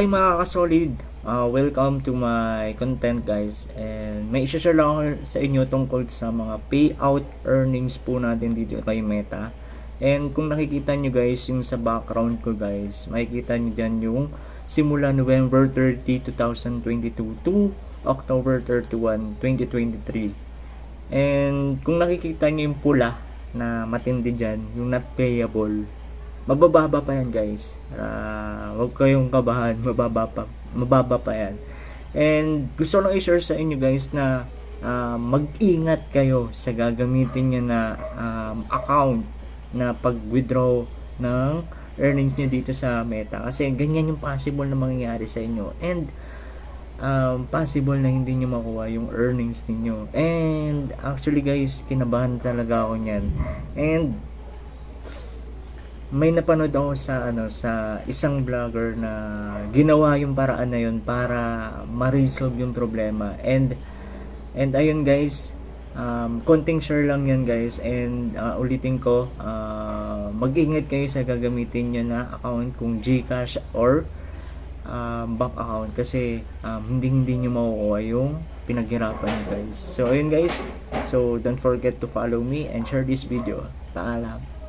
Hi mga kasolid, uh, welcome to my content guys. And may share lang sa inyo tungkol sa mga payout earnings po natin dito kay Meta. And kung nakikita nyo guys yung sa background ko guys makikita nyo dyan yung simula November 30, 2022 to October 31, 2023 and kung nakikita nyo yung pula na matindi dyan yung not payable mabababa pa yan guys. Uh, huwag kayong kabahan. Mababa pa, mababa pa yan. And gusto lang i-share sa inyo guys na uh, mag-ingat kayo sa gagamitin nyo na um, account na pag-withdraw ng earnings nyo dito sa Meta. Kasi ganyan yung possible na mangyayari sa inyo. And um, possible na hindi nyo makuha yung earnings ninyo. And actually guys kinabahan talaga ako nyan and may napanood ako sa ano sa isang vlogger na ginawa yung paraan na yun para ma-resolve yung problema. And and ayun guys um, konting share lang yan guys. And uh, ulitin ko uh, mag-ingat kayo sa gagamitin nyo na account kung Gcash or um, bank account. Kasi um, hindi hindi nyo makukuha yung pinaghirapan nyo guys. So ayun guys. So don't forget to follow me and share this video. Paalam